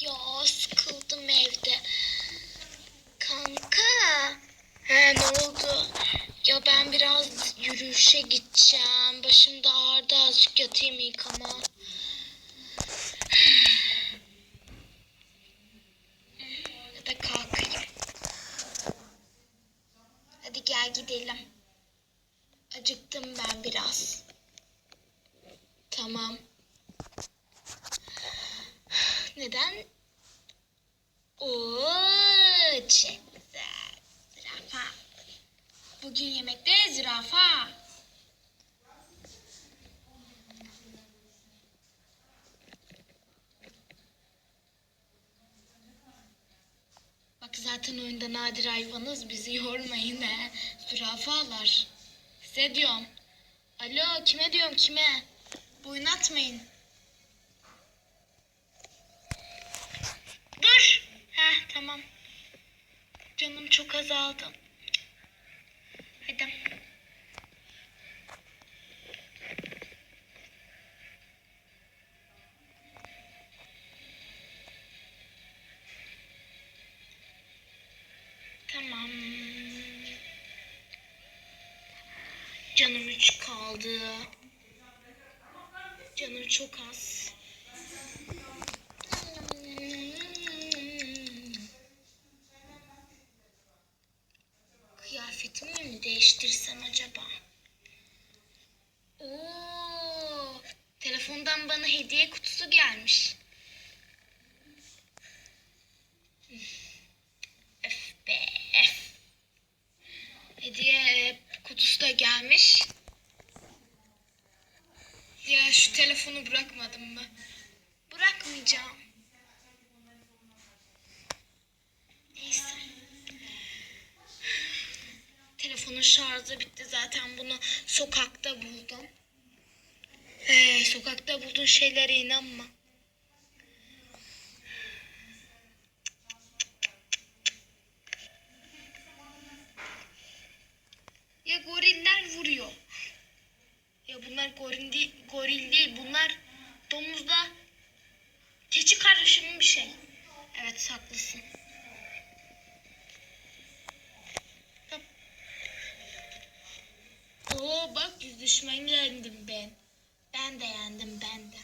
Ya sıkıldım evde. Kanka. He ne oldu? Ya ben biraz yürüyüşe gideceğim. Başım da ağrıdı azıcık yatayım yıkama. Ya da kalkayım. Hadi gel gidelim. Acıktım ben biraz. Tamam. Neden? Oo, çok. Zürafa. Bugün yemekte zürafa. Bak zaten oyunda nadir hayvanız bizi yormayın he. Zürafalar. Size diyorum. Alo kime diyorum kime? Boyun atmayın. Dur. Heh tamam. Canım çok azaldı. Hadi. Tamam. Canım üç kaldı. Canım çok az. Kıyafetimi mi değiştirsem acaba? Oo, telefondan bana hediye kutusu gelmiş. Öf be. öf. Hediye kutusu da gelmiş. Ya şu telefonu bırakmadım mı? Bırakmayacağım. Neyse. Telefonun şarjı bitti zaten bunu sokakta buldum. Ee, sokakta bulduğun şeylere inanma. Ya goriller vuruyor. Ya bunlar goril değil, goril değil. Bunlar domuzda keçi karışımı bir şey. Evet haklısın. Oo bak yüz düşman yendim ben. Ben de yendim ben de.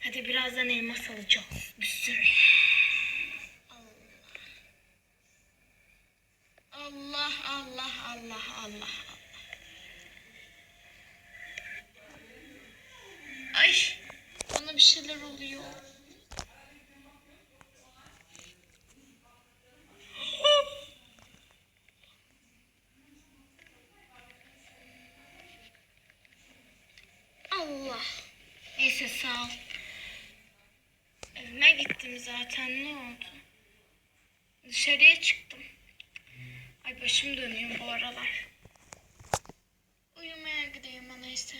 Hadi birazdan elmas alacağız. Bir sürü. Allah Allah Allah Allah Allah. Ay bana bir şeyler oluyor. Allah. Neyse sağ ol. Evime gittim zaten ne oldu? Dışarıya çıktım. Ay başım dönüyor bu aralar. Uyumaya gideyim neyse.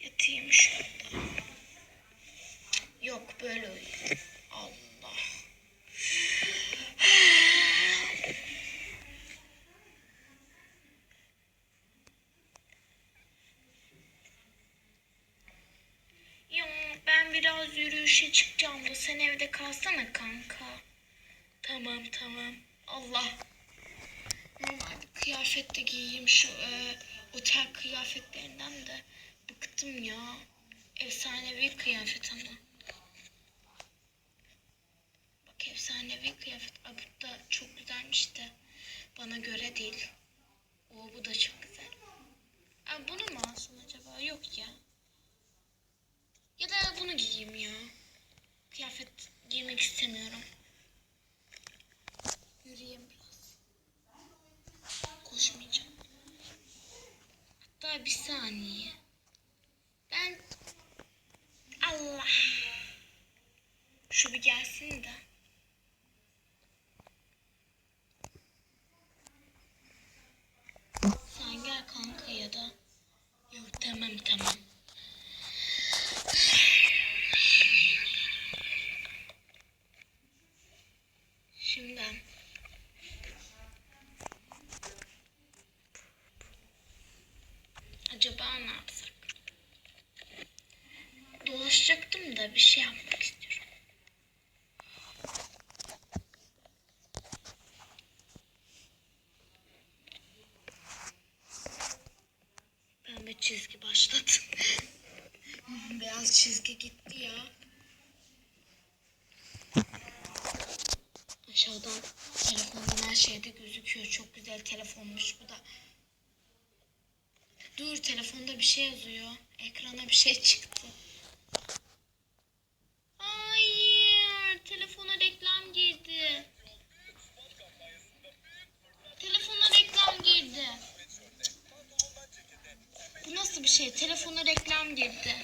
Yatayım şurada. Yok böyle uyuyayım. Allah. Ya ben biraz yürüyüşe çıkacağım da sen evde kalsana kanka. Tamam tamam. Allah. Normal kıyafet de giyeyim şu e, otel kıyafetlerinden de. Bıktım ya. Efsanevi kıyafet ama. Bak efsanevi kıyafet. Aa, bu da çok güzelmiş de. Bana göre değil. O bu da çok güzel. Aa, bunu mu alsın acaba? Yok ya. Ya da bunu giyeyim ya. Kıyafet giymek istemiyorum. Yürüyeyim biraz. Koşmayacağım. Hatta bir saniye. Ben Allah. Şu bir gelsin de. üstünden. Acaba ne yapsak? Dolaşacaktım da bir şey yapmak istiyorum. Ben bir çizgi başladım. Beyaz çizgi gitti ya. Aşağıdan telefonun her şeyde gözüküyor. Çok güzel telefonmuş bu da. Dur telefonda bir şey yazıyor. Ekrana bir şey çıktı. Hayır. Telefona reklam girdi. Telefona reklam girdi. Bu nasıl bir şey? Telefona reklam girdi.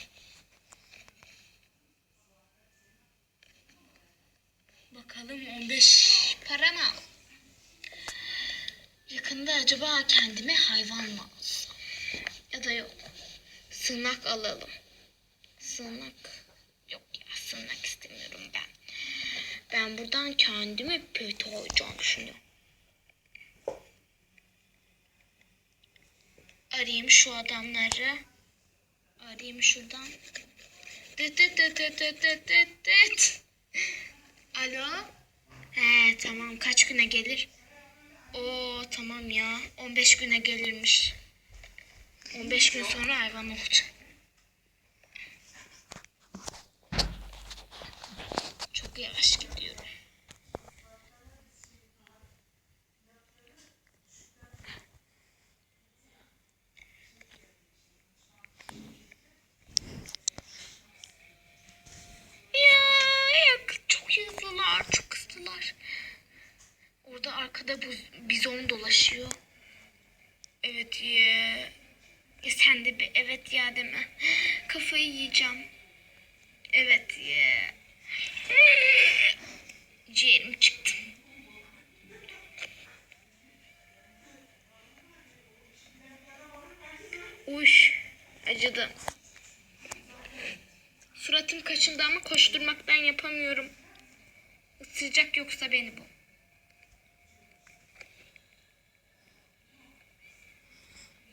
Bakalım 15 para mı? Yakında acaba kendime hayvan mı alsam? Ya da yok. Sığınak alalım. Sığınak. Yok ya sığınak istemiyorum ben. Ben buradan kendime pet alacağım şimdi. Arayayım şu adamları. Arayayım şuradan. Dıt dıt dıt dıt dıt dıt dıt. Alo? He tamam kaç güne gelir? Oo tamam ya 15 güne gelirmiş. 15 gün sonra hayvan olacak. Çok yavaş gidiyorum. Ya yok çok hızlılar çok hızlılar. Orada arkada bu bizon dolaşıyor. Evet ya. Ya sen de bir evet ya deme. Kafayı yiyeceğim. Evet ya. Ciğerim çıktı. Uş acıdı. Suratım kaşındı ama koşturmaktan yapamıyorum. Isıracak yoksa beni bu.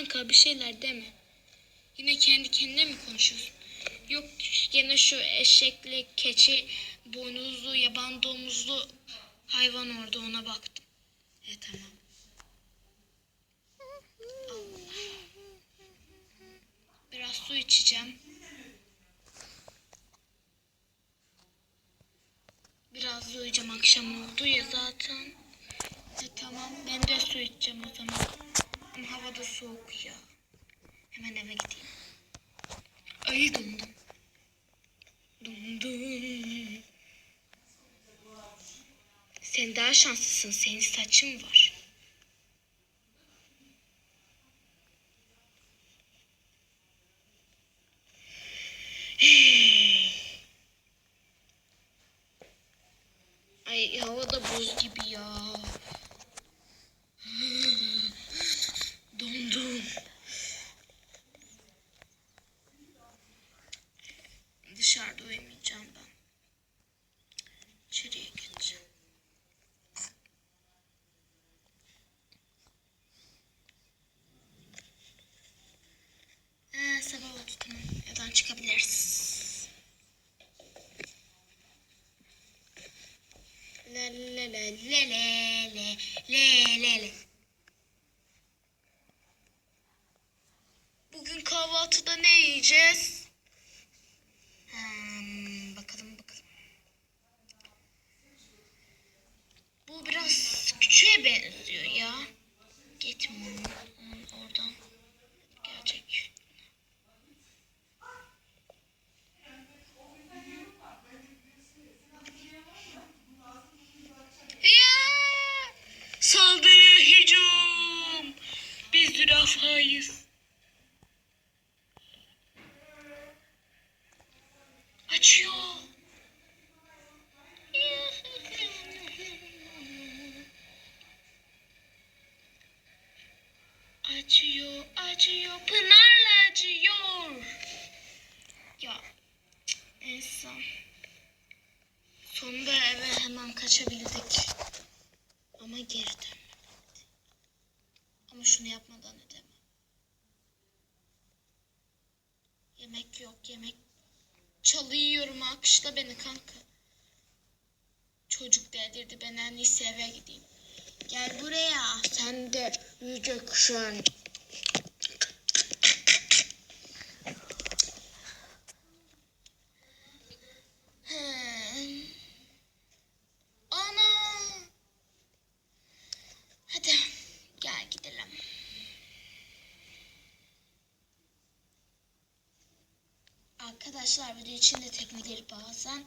Kanka bir şeyler deme. Yine kendi kendine mi konuşuyorsun? Yok gene şu eşekli, keçi, boynuzlu, yaban domuzlu hayvan orada ona baktım. E tamam. Biraz su içeceğim. Biraz uyuyacağım akşam oldu ya zaten. E tamam ben de su içeceğim o zaman. Ama hava da soğuk ya. Hemen eve gideyim. Ay dondum. Dondum. Sen daha şanslısın. Senin saçın var. Ay hava da buz gibi ya. Dondum. Dışarıda uyumayacağım ben. İçeriye gideceğim. Ha, sabah oldu tamam. Evden çıkabiliriz. La la la la la la la la la. Şunu yapmadan edemem. Yemek yok yemek. Çalıyorum alkışla beni kanka. Çocuk delirdi ben en eve gideyim. Gel buraya. Sen de yiyeceksin. Hmm. Ana. Hadi gel gidelim. Arkadaşlar video içinde teknikleri bazen